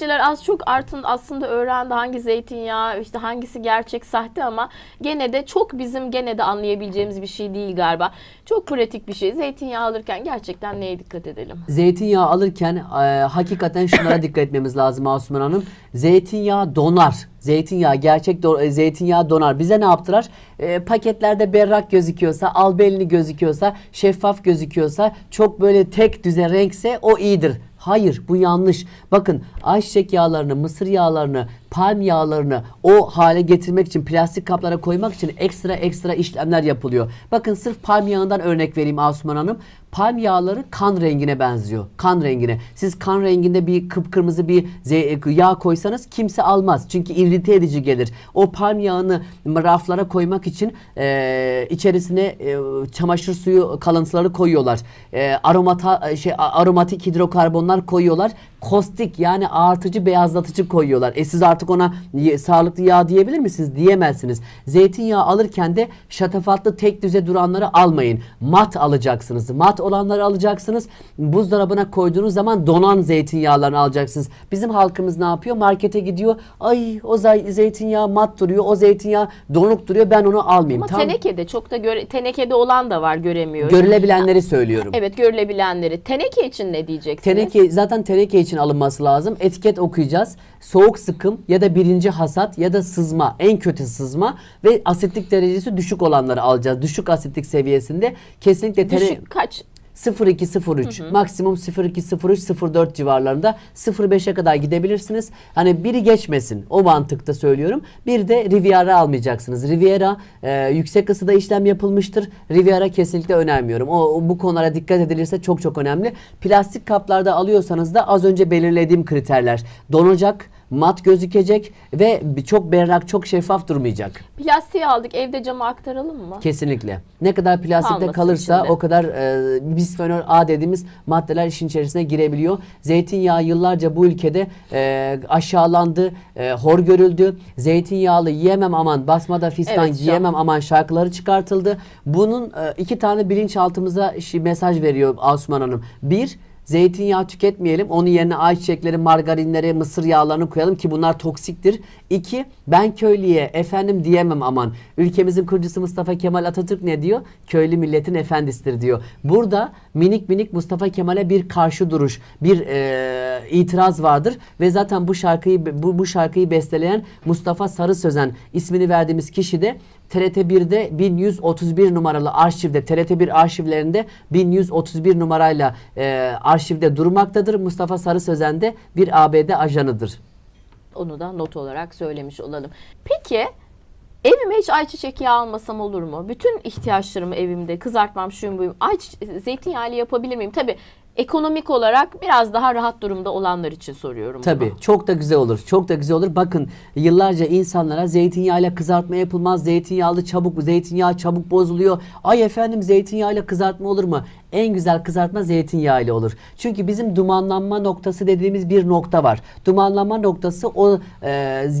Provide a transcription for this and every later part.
izleyiciler az çok artın aslında öğrendi hangi zeytinyağı işte hangisi gerçek sahte ama gene de çok bizim gene de anlayabileceğimiz bir şey değil galiba. Çok pratik bir şey. Zeytinyağı alırken gerçekten neye dikkat edelim? Zeytinyağı alırken e, hakikaten şunlara dikkat etmemiz lazım Asuman Hanım. Zeytinyağı donar. Zeytinyağı gerçek do- e, zeytinyağı donar. Bize ne yaptırar? E, paketlerde berrak gözüküyorsa, albelini gözüküyorsa, şeffaf gözüküyorsa, çok böyle tek düze renkse o iyidir. Hayır bu yanlış. Bakın ayçiçek yağlarını, mısır yağlarını, palm yağlarını o hale getirmek için plastik kaplara koymak için ekstra ekstra işlemler yapılıyor. Bakın sırf palm yağından örnek vereyim Asuman Hanım. Palm yağları kan rengine benziyor. Kan rengine. Siz kan renginde bir kıpkırmızı bir ze- yağ koysanız kimse almaz. Çünkü irrite edici gelir. O palm yağını raflara koymak için e, içerisine e, çamaşır suyu kalıntıları koyuyorlar. E, aromata şey aromatik hidrokarbonlar koyuyorlar. Kostik yani artıcı beyazlatıcı koyuyorlar. E siz artık ona sağlıklı yağ diyebilir misiniz? Diyemezsiniz. Zeytinyağı alırken de şatafatlı tek düze duranları almayın. Mat alacaksınız. Mat olanları alacaksınız. Buzdolabına koyduğunuz zaman donan zeytinyağlarını alacaksınız. Bizim halkımız ne yapıyor? Markete gidiyor. Ay o zey- zeytinyağı mat duruyor. O zeytinyağı donuk duruyor. Ben onu almayayım. Ama Tam tenekede çok da göre, tenekede olan da var göremiyoruz. görülebilenleri söylüyorum. Evet görülebilenleri. Teneke için ne diyeceksiniz? Teneke zaten teneke için alınması lazım. Etiket okuyacağız. Soğuk sıkım ya da birinci hasat ya da sızma en kötü sızma ve asitlik derecesi düşük olanları alacağız. Düşük asitlik seviyesinde kesinlikle tene- Düşük kaç? 0203 maksimum 0203 04 civarlarında 05'e kadar gidebilirsiniz. Hani biri geçmesin o mantıkta söylüyorum. Bir de Riviera almayacaksınız. Riviera e, yüksek ısıda işlem yapılmıştır. Riviera kesinlikle önermiyorum. O, o- bu konulara dikkat edilirse çok çok önemli. Plastik kaplarda alıyorsanız da az önce belirlediğim kriterler donacak, mat gözükecek ve çok berrak, çok şeffaf durmayacak. Plastiği aldık evde cama aktaralım mı? Kesinlikle. Ne kadar plastikte Kalmasın kalırsa içinde. o kadar e, bisfenol A dediğimiz maddeler işin içerisine girebiliyor. Zeytinyağı yıllarca bu ülkede e, aşağılandı, e, hor görüldü. Zeytinyağlı yiyemem aman basmada fistan Evet, şu an. giyemem aman şarkıları çıkartıldı. Bunun e, iki tane bilinçaltımıza şi- mesaj veriyor Asuman Hanım. Bir, Zeytinyağı tüketmeyelim. Onun yerine ayçiçekleri, margarinleri, mısır yağlarını koyalım ki bunlar toksiktir. İki, ben köylüye efendim diyemem aman. Ülkemizin kurucusu Mustafa Kemal Atatürk ne diyor? Köylü milletin efendisidir diyor. Burada minik minik Mustafa Kemal'e bir karşı duruş, bir e, itiraz vardır ve zaten bu şarkıyı bu, bu şarkıyı besteleyen Mustafa Sarı Sözen ismini verdiğimiz kişi de TRT 1'de 1131 numaralı arşivde TRT 1 arşivlerinde 1131 numarayla e, arşivde durmaktadır. Mustafa Sarı Sözen de bir ABD ajanıdır. Onu da not olarak söylemiş olalım. Peki evime hiç ayçiçek yağı almasam olur mu? Bütün ihtiyaçlarımı evimde kızartmam şuyum buyum. Ay zeytinyağlı yapabilir miyim? Tabii ekonomik olarak biraz daha rahat durumda olanlar için soruyorum. Tabii bunu. çok da güzel olur. Çok da güzel olur. Bakın yıllarca insanlara zeytinyağıyla kızartma yapılmaz. Zeytinyağlı çabuk, zeytinyağı çabuk bozuluyor. Ay efendim zeytinyağıyla kızartma olur mu? En güzel kızartma zeytinyağıyla olur. Çünkü bizim dumanlanma noktası dediğimiz bir nokta var. Dumanlanma noktası o e,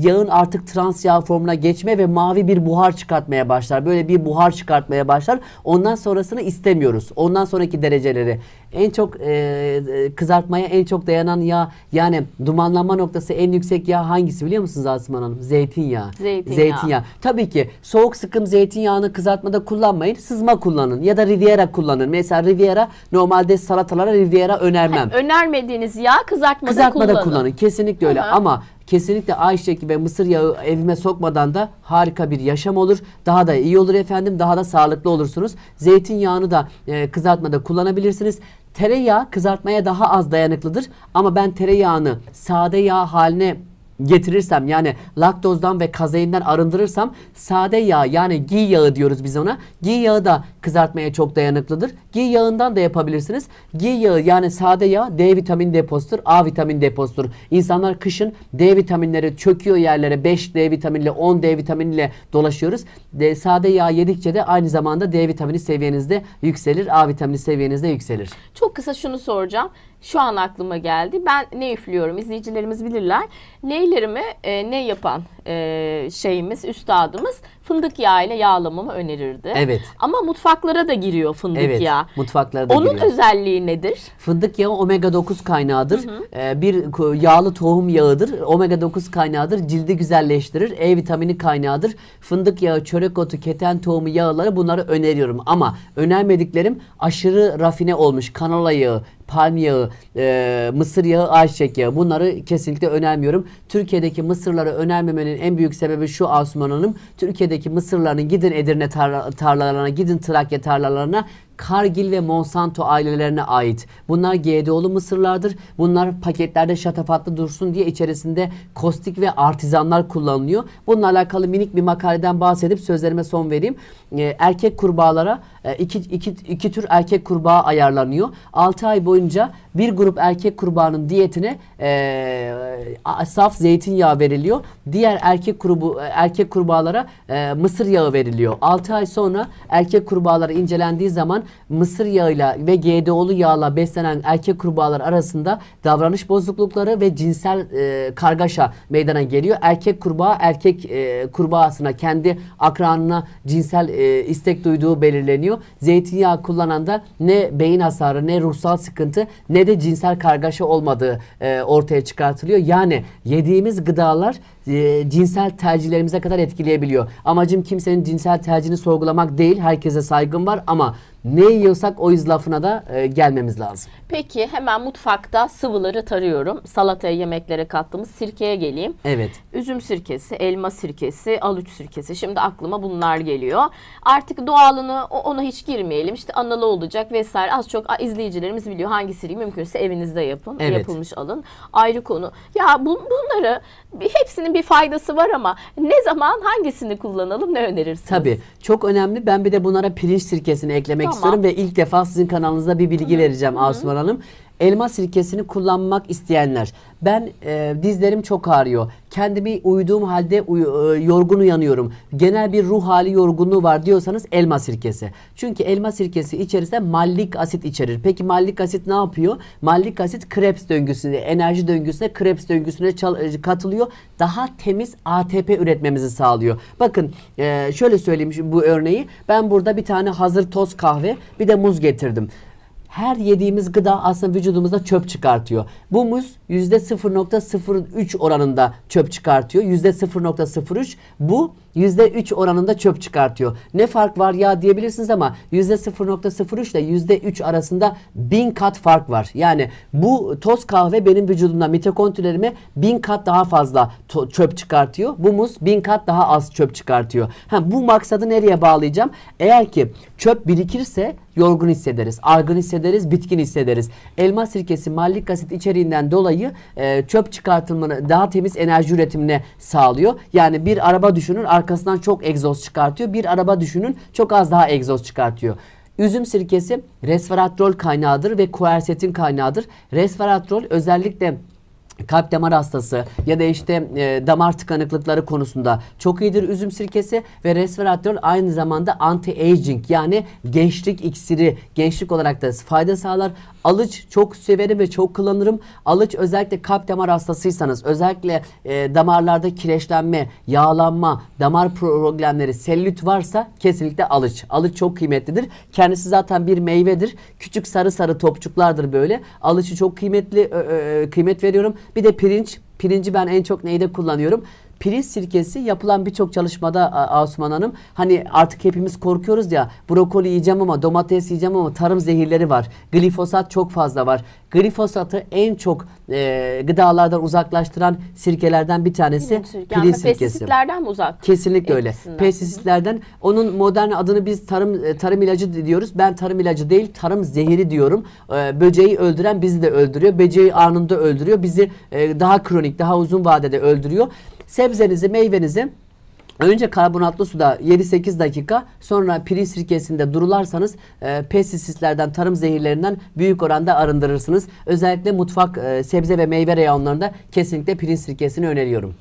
yağın artık trans yağ formuna geçme ve mavi bir buhar çıkartmaya başlar. Böyle bir buhar çıkartmaya başlar. Ondan sonrasını istemiyoruz. Ondan sonraki dereceleri. En çok e, e, kızartmaya en çok dayanan yağ yani dumanlanma noktası en yüksek yağ hangisi biliyor musunuz Asman Hanım? Zeytinyağı. Zeytinyağı. Zeytinyağı. Tabii ki soğuk sıkım zeytinyağını kızartmada kullanmayın. Sızma kullanın ya da Riviera kullanın. Mesela Riviera normalde salatalara Riviera önermem. Önermediğiniz yağ kızartmada, Kızartmada kullanın. kullanın. Kesinlikle öyle. Hı hı. Ama kesinlikle ayçiçek ve mısır yağı evime sokmadan da harika bir yaşam olur. Daha da iyi olur efendim. Daha da sağlıklı olursunuz. Zeytinyağını da e, kızartmada kullanabilirsiniz. Tereyağı kızartmaya daha az dayanıklıdır. Ama ben tereyağını sade yağ haline getirirsem yani laktozdan ve kazeinden arındırırsam sade yağ yani giy yağı diyoruz biz ona. Giy yağı da kızartmaya çok dayanıklıdır. Giy yağından da yapabilirsiniz. Giy yağı yani sade yağ D vitamini deposudur, A vitamini deposudur. İnsanlar kışın D vitaminleri çöküyor yerlere 5 D vitaminiyle 10 D vitaminiyle dolaşıyoruz. De, sade yağ yedikçe de aynı zamanda D vitamini seviyenizde yükselir, A vitamini seviyenizde yükselir. Çok kısa şunu soracağım. Şu an aklıma geldi. Ben ne üflüyorum? İzleyicilerimiz bilirler. Neylerimi e, ne yapan e, şeyimiz, üstadımız fındık yağı ile yağlamamı önerirdi. Evet. Ama mutfaklara da giriyor fındık Evet. yağı. Mutfaklara da Onun giriyor. özelliği nedir? Fındık yağı omega 9 kaynağıdır. Ee, bir yağlı tohum yağıdır. Omega 9 kaynağıdır. Cildi güzelleştirir. E vitamini kaynağıdır. Fındık yağı, çörek otu, keten tohumu yağları bunları öneriyorum. Ama önermediklerim aşırı rafine olmuş kanola yağı, palm yağı, e, mısır yağı, ayçiçek yağı. Bunları kesinlikle önermiyorum. Türkiye'deki mısırları önermemenin en büyük sebebi şu Asuman Hanım. Türkiye'deki mısırların gidin Edirne tarla- tarlalarına, gidin Trakya tarlalarına Kargil ve Monsanto ailelerine ait. Bunlar GDO'lu mısırlardır. Bunlar paketlerde şatafatlı dursun diye içerisinde kostik ve artizanlar kullanılıyor. Bununla alakalı minik bir makaleden bahsedip sözlerime son vereyim. Ee, erkek kurbağalara e, iki, iki, iki tür erkek kurbağa ayarlanıyor. 6 ay boyunca bir grup erkek kurbağanın diyetine e, saf zeytinyağı veriliyor. Diğer erkek grubu erkek kurbağalara e, mısır yağı veriliyor. 6 ay sonra erkek kurbağaları incelendiği zaman mısır yağıyla ve GDO'lu yağla beslenen erkek kurbağalar arasında davranış bozuklukları ve cinsel e, kargaşa meydana geliyor. Erkek kurbağa erkek e, kurbağasına kendi akranına cinsel e, istek duyduğu belirleniyor. Zeytinyağı kullanan da ne beyin hasarı ne ruhsal sıkıntı ne de cinsel kargaşa olmadığı e, ortaya çıkartılıyor. Yani yediğimiz gıdalar e, cinsel tercihlerimize kadar etkileyebiliyor. Amacım kimsenin cinsel tercihini sorgulamak değil. Herkese saygım var ama ne yiyorsak o iz lafına da e, gelmemiz lazım. Peki hemen mutfakta sıvıları tarıyorum. Salataya yemeklere kattığımız sirkeye geleyim. Evet. Üzüm sirkesi, elma sirkesi, aluç sirkesi. Şimdi aklıma bunlar geliyor. Artık doğalını o- ona hiç girmeyelim. İşte analı olacak vesaire. Az çok a, izleyicilerimiz biliyor hangi sirkeyi mümkünse evinizde yapın. Evet. Yapılmış alın. Ayrı konu. Ya bu, bunları hepsinin bir faydası var ama ne zaman hangisini kullanalım ne önerirsiniz? Tabii. Çok önemli. Ben bir de bunlara pirinç sirkesini eklemek Tamam. istiyorum ve ilk defa sizin kanalınızda bir bilgi vereceğim Asuman Hanım. Elma sirkesini kullanmak isteyenler. Ben e, dizlerim çok ağrıyor. Kendimi uyuduğum halde uyu- e, yorgun uyanıyorum. Genel bir ruh hali yorgunluğu var diyorsanız elma sirkesi. Çünkü elma sirkesi içerisinde mallik asit içerir. Peki mallik asit ne yapıyor? Mallik asit Krebs döngüsüne, enerji döngüsüne, Krebs döngüsüne e, katılıyor. Daha temiz ATP üretmemizi sağlıyor. Bakın e, şöyle söyleyeyim bu örneği. Ben burada bir tane hazır toz kahve bir de muz getirdim. Her yediğimiz gıda aslında vücudumuzda çöp çıkartıyor. Bu muz %0.03 oranında çöp çıkartıyor. %0.03 bu %3 oranında çöp çıkartıyor. Ne fark var ya diyebilirsiniz ama %0.03 ile %3 arasında bin kat fark var. Yani bu toz kahve benim vücudumda mitokondrilerime bin kat daha fazla çöp çıkartıyor. Bu muz bin kat daha az çöp çıkartıyor. Ha, bu maksadı nereye bağlayacağım? Eğer ki çöp birikirse yorgun hissederiz, argın hissederiz, bitkin hissederiz. Elma sirkesi mallik asit içeriğinden dolayı e, çöp çıkartımını daha temiz enerji üretimine sağlıyor. Yani bir araba düşünün arkasından çok egzoz çıkartıyor. Bir araba düşünün çok az daha egzoz çıkartıyor. Üzüm sirkesi resveratrol kaynağıdır ve kuersetin kaynağıdır. Resveratrol özellikle kalp damar hastası ya da işte e, damar tıkanıklıkları konusunda çok iyidir üzüm sirkesi ve resveratrol aynı zamanda anti-aging yani gençlik iksiri, gençlik olarak da fayda sağlar. Alıç çok severim ve çok kullanırım. Alıç özellikle kalp damar hastasıysanız, özellikle e, damarlarda kireçlenme, yağlanma, damar problemleri, selülit varsa kesinlikle alıç. Alıç çok kıymetlidir. Kendisi zaten bir meyvedir. Küçük sarı sarı topçuklardır böyle. Alıçı çok kıymetli ö- ö- kıymet veriyorum. Bir de pirinç. Pirinci ben en çok neyde kullanıyorum? Pirinç sirkesi yapılan birçok çalışmada Asuman Hanım hani artık hepimiz korkuyoruz ya brokoli yiyeceğim ama domates yiyeceğim ama tarım zehirleri var. Glifosat çok fazla var. Glifosatı en çok e, gıdalardan uzaklaştıran sirkelerden bir tanesi Pirinç sirke- yani sirkesi. pestisitlerden mi uzak? Kesinlikle öyle. Pestisitlerden onun modern adını biz tarım e, tarım ilacı diyoruz. Ben tarım ilacı değil tarım zehiri diyorum. Ee, böceği öldüren bizi de öldürüyor. Böceği anında öldürüyor. Bizi e, daha kronik, daha uzun vadede öldürüyor. Sebzenizi, meyvenizi Önce karbonatlı suda 7-8 dakika sonra pirinç sirkesinde durularsanız e, pestisitlerden, tarım zehirlerinden büyük oranda arındırırsınız. Özellikle mutfak e, sebze ve meyve reyonlarında kesinlikle pirinç sirkesini öneriyorum.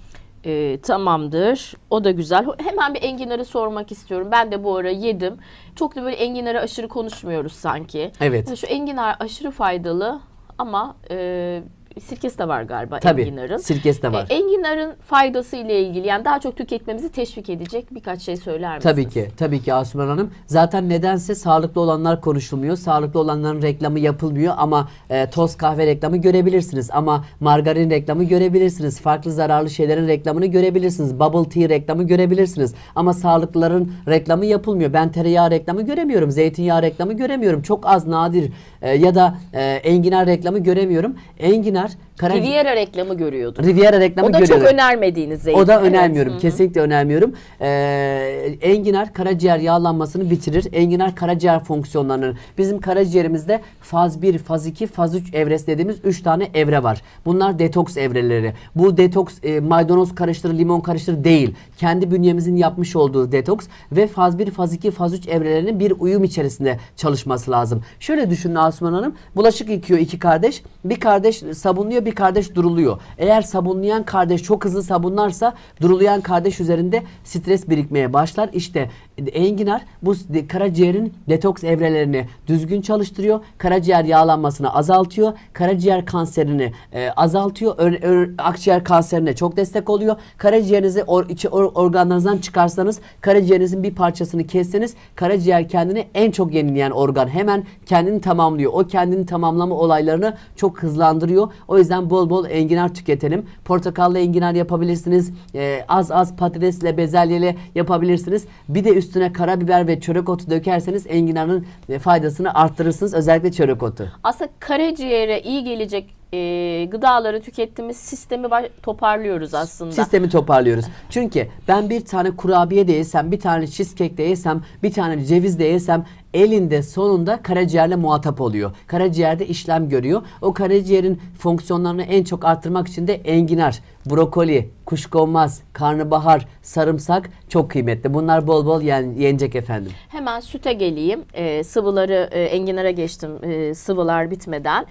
Ee, tamamdır. O da güzel. Hemen bir enginarı sormak istiyorum. Ben de bu ara yedim. Çok da böyle enginarı aşırı konuşmuyoruz sanki. Evet. Yani Şu enginar aşırı faydalı ama e, sirkesi de var galiba Tabii enginarın. sirkesi de var. E, enginarın faydası ile ilgili yani daha çok tüketmemizi teşvik edecek birkaç şey söyler misiniz? Tabii ki, tabii ki Asuman Hanım. Zaten nedense sağlıklı olanlar konuşulmuyor. Sağlıklı olanların reklamı yapılmıyor ama e, toz kahve reklamı görebilirsiniz. Ama margarin reklamı görebilirsiniz. Farklı zararlı şeylerin reklamını görebilirsiniz. Bubble tea reklamı görebilirsiniz. Ama sağlıklıların reklamı yapılmıyor. Ben tereyağı reklamı göremiyorum. Zeytinyağı reklamı göremiyorum. Çok az nadir. E, ya da e, enginar reklamı göremiyorum. Enginar, bunlar kara... Riviera reklamı görüyorduk. Riviera reklamı O da görüyorum. çok önermediğiniz zeytin. O da Evet. önermiyorum. Hı hı. Kesinlikle önermiyorum. Ee, enginar karaciğer yağlanmasını bitirir. Enginar karaciğer fonksiyonlarını. Bizim karaciğerimizde faz 1, faz 2, faz 3 evresi dediğimiz 3 tane evre var. Bunlar detoks evreleri. Bu detoks e, maydanoz karıştır, limon karıştır değil. Kendi bünyemizin yapmış olduğu detoks ve faz 1, faz 2, faz 3 evrelerinin bir uyum içerisinde çalışması lazım. Şöyle düşünün Asuman Hanım. Bulaşık yıkıyor iki kardeş. Bir kardeş sabunluyor, bir kardeş duruluyor. Eğer sabunlayan kardeş çok hızlı sabunlarsa durulayan kardeş üzerinde stres birikmeye başlar. İşte enginar bu karaciğerin detoks evrelerini düzgün çalıştırıyor. Karaciğer yağlanmasını azaltıyor. Karaciğer kanserini e, azaltıyor. Ö- ö- akciğer kanserine çok destek oluyor. Karaciğerinizi or, içi or- organlarınızdan çıkarsanız karaciğerinizin bir parçasını kesseniz karaciğer kendini en çok yenileyen organ. Hemen kendini tamamlıyor. O kendini tamamlama olaylarını çok hızlandırıyor. O yüzden bol bol enginar tüketelim. Portakallı enginar yapabilirsiniz. E, az az patatesle bezelyeli yapabilirsiniz. Bir de üstüne karabiber ve çörek otu dökerseniz enginarın e, faydasını arttırırsınız. Özellikle çörek otu. Aslında karaciğere iyi gelecek e, gıdaları tükettiğimiz sistemi toparlıyoruz aslında. Sistemi toparlıyoruz. Çünkü ben bir tane kurabiye de yesem, bir tane cheesecake de yesem, bir tane ceviz de yesem elinde sonunda karaciğerle muhatap oluyor. Karaciğerde işlem görüyor. O karaciğerin fonksiyonlarını en çok arttırmak için de enginar, brokoli, kuşkonmaz, karnabahar, sarımsak çok kıymetli. Bunlar bol bol yen- yenecek efendim. Hemen süte geleyim. E, sıvıları e, enginara geçtim e, sıvılar bitmeden.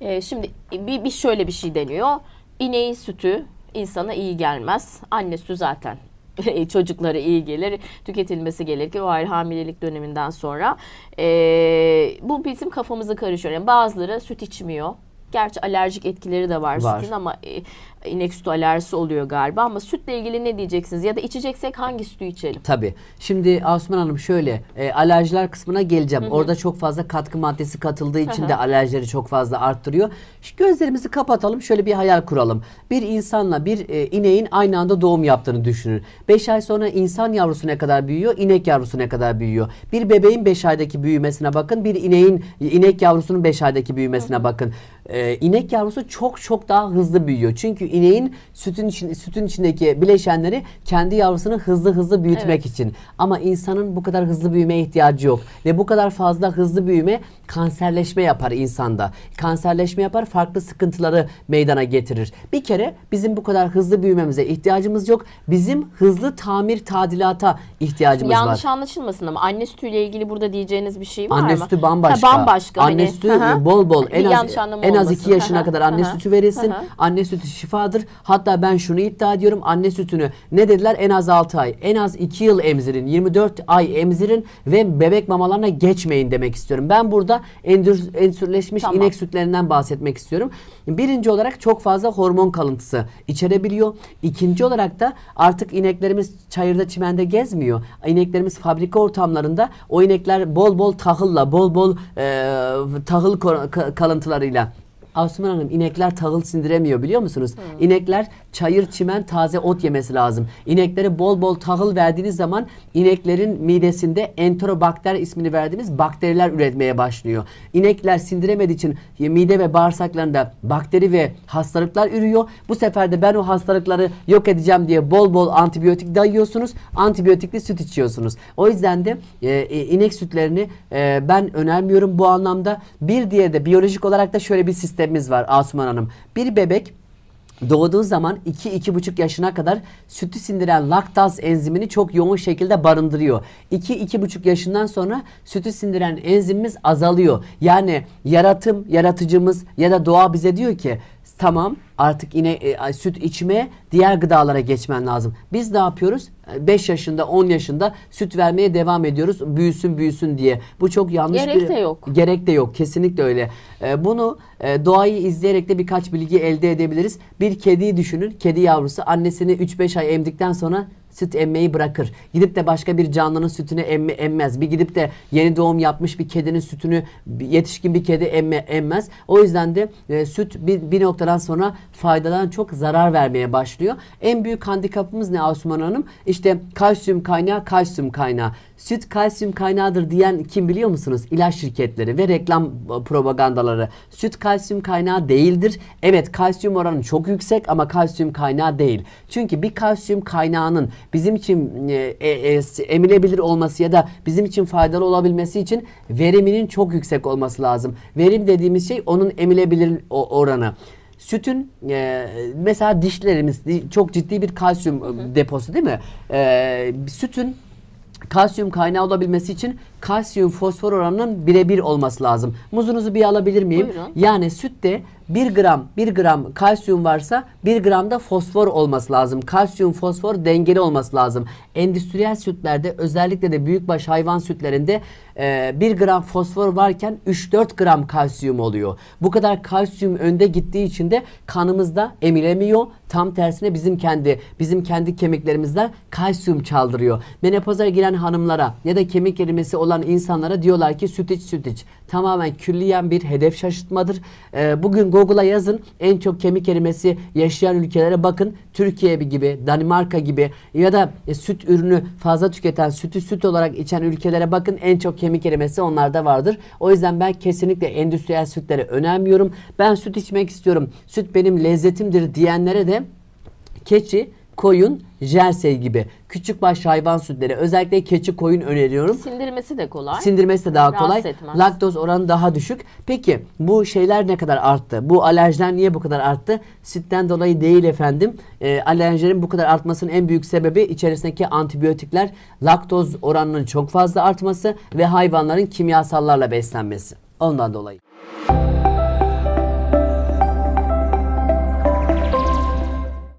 E, şimdi bir, bir şöyle bir şey deniyor. İneğin sütü insana iyi gelmez. Anne sütü zaten çocuklara iyi gelir. Tüketilmesi gerekir o ayrı hamilelik döneminden sonra. E, bu bizim kafamızı karışıyor. Yani bazıları süt içmiyor. Gerçi alerjik etkileri de var, Var. sütün ama e, inek sütü alerjisi oluyor galiba. Ama sütle ilgili ne diyeceksiniz? Ya da içeceksek hangi sütü içelim? Tabii. Şimdi Asuman Hanım şöyle e, alerjiler kısmına geleceğim. Orada çok fazla katkı maddesi katıldığı için de alerjileri çok fazla arttırıyor. Şu gözlerimizi kapatalım şöyle bir hayal kuralım. Bir insanla bir e, ineğin aynı anda doğum yaptığını düşünün. 5 ay sonra insan yavrusu ne kadar büyüyor, inek yavrusu ne kadar büyüyor. Bir bebeğin 5 aydaki büyümesine bakın, bir ineğin inek yavrusunun 5 aydaki büyümesine bakın. E, inek yavrusu çok çok daha hızlı büyüyor. Çünkü ineğin sütün için, sütün içindeki bileşenleri kendi yavrusunu hızlı hızlı büyütmek için. Ama insanın bu kadar hızlı büyümeye ihtiyacı yok. Ve bu kadar fazla hızlı büyüme kanserleşme yapar insanda. Kanserleşme yapar, farklı sıkıntıları meydana getirir. Bir kere bizim bu kadar hızlı büyümemize ihtiyacımız yok. Bizim hızlı tamir tadilata ihtiyacımız Yanlış var. anlaşılmasın ama anne sütüyle ilgili burada diyeceğiniz bir şey var mı? Anne sütü bambaşka. Ha, bambaşka. Anne hani, sütü hı hı. bol bol en az yanlış anlama en az olmasın. 2 yaşına kadar anne sütü verilsin. Anne sütü şifadır. Hatta ben şunu iddia ediyorum. Anne sütünü ne dediler? En az 6 ay, en az 2 yıl emzirin, 24 ay emzirin ve bebek mamalarına geçmeyin demek istiyorum. Ben burada endür, ensürleşmiş Tamam. inek sütlerinden bahsetmek istiyorum. Birinci olarak çok fazla hormon kalıntısı içerebiliyor. İkinci olarak da artık ineklerimiz çayırda çimende gezmiyor. İneklerimiz fabrika ortamlarında o inekler bol bol tahılla, bol bol e, tahıl kalıntılarıyla Asuman Hanım inekler tahıl sindiremiyor biliyor musunuz? İnekler çayır çimen taze ot yemesi lazım. İneklere bol bol tahıl verdiğiniz zaman ineklerin midesinde enterobakter ismini verdiğimiz bakteriler üretmeye başlıyor. İnekler sindiremediği için mide ve bağırsaklarında bakteri ve hastalıklar ürüyor. Bu sefer de ben o hastalıkları yok edeceğim diye bol bol antibiyotik dayıyorsunuz. Antibiyotikli süt içiyorsunuz. O yüzden de e, e, inek sütlerini e, ben önermiyorum bu anlamda. Bir diğeri de biyolojik olarak da şöyle bir sistemimiz var Asuman Hanım. Bir bebek Doğduğu zaman 2-2,5 yaşına kadar sütü sindiren laktaz enzimini çok yoğun şekilde barındırıyor. 2-2,5 yaşından sonra sütü sindiren enzimimiz azalıyor. Yani yaratım, yaratıcımız ya da doğa bize diyor ki tamam artık yine e, süt içmeye diğer gıdalara geçmen lazım. Biz ne yapıyoruz? 5 yaşında 10 yaşında süt vermeye devam ediyoruz. Büyüsün büyüsün diye. Bu çok yanlış Gerek bir de yok. Gerek de yok. Kesinlikle öyle. Ee, bunu e, doğayı izleyerek de birkaç bilgi elde edebiliriz. Bir kediyi düşünün. Kedi yavrusu annesini 3-5 ay emdikten sonra süt emmeyi bırakır. Gidip de başka bir canlının sütünü emme, emmez. Bir gidip de yeni doğum yapmış bir kedinin sütünü yetişkin bir kedi emme, emmez. O yüzden de e, süt bir, bir noktadan sonra faydadan çok zarar vermeye başlıyor. En büyük handikapımız ne Asuman Hanım? İşte kalsiyum kaynağı, kalsiyum kaynağı. Süt kalsiyum kaynağıdır diyen kim biliyor musunuz? İlaç şirketleri ve reklam propagandaları. Süt kalsiyum kaynağı değildir. Evet kalsiyum oranı çok yüksek ama kalsiyum kaynağı değil. Çünkü bir kalsiyum kaynağının bizim için e, e, e, emilebilir olması ya da bizim için faydalı olabilmesi için veriminin çok yüksek olması lazım. Verim dediğimiz şey onun emilebilir oranı. Sütün e, mesela dişlerimiz di- çok ciddi bir kalsiyum e, deposu değil mi? E, sütün kalsiyum kaynağı olabilmesi için kalsiyum fosfor oranının birebir olması lazım. Muzunuzu bir alabilir miyim? Buyurun. Yani sütte 1 gram 1 gram kalsiyum varsa 1 gram da fosfor olması lazım. Kalsiyum fosfor dengeli olması lazım. Endüstriyel sütlerde özellikle de büyükbaş hayvan sütlerinde e, 1 gram fosfor varken 3-4 gram kalsiyum oluyor. Bu kadar kalsiyum önde gittiği için de kanımızda emilemiyor. Tam tersine bizim kendi bizim kendi kemiklerimizden kalsiyum çaldırıyor. Menopoza giren hanımlara ya da kemik erimesi olan insanlara diyorlar ki süt iç süt iç. Tamamen külliyen bir hedef şaşırtmadır. Ee, bugün Google'a yazın en çok kemik erimesi yaşayan ülkelere bakın. Türkiye gibi, Danimarka gibi ya da e, süt ürünü fazla tüketen, sütü süt olarak içen ülkelere bakın en çok kemik erimesi onlarda vardır. O yüzden ben kesinlikle endüstriyel sütlere önermiyorum. Ben süt içmek istiyorum. Süt benim lezzetimdir diyenlere de keçi, koyun, jersey gibi küçük baş hayvan sütleri özellikle keçi koyun öneriyorum. Sindirmesi de kolay. Sindirmesi de daha Rahatsız kolay. etmez. Laktoz oranı daha düşük. Peki bu şeyler ne kadar arttı? Bu alerjiler niye bu kadar arttı? Sütten dolayı değil efendim. Ee, alerjilerin bu kadar artmasının en büyük sebebi içerisindeki antibiyotikler, laktoz oranının çok fazla artması ve hayvanların kimyasallarla beslenmesi. Ondan dolayı.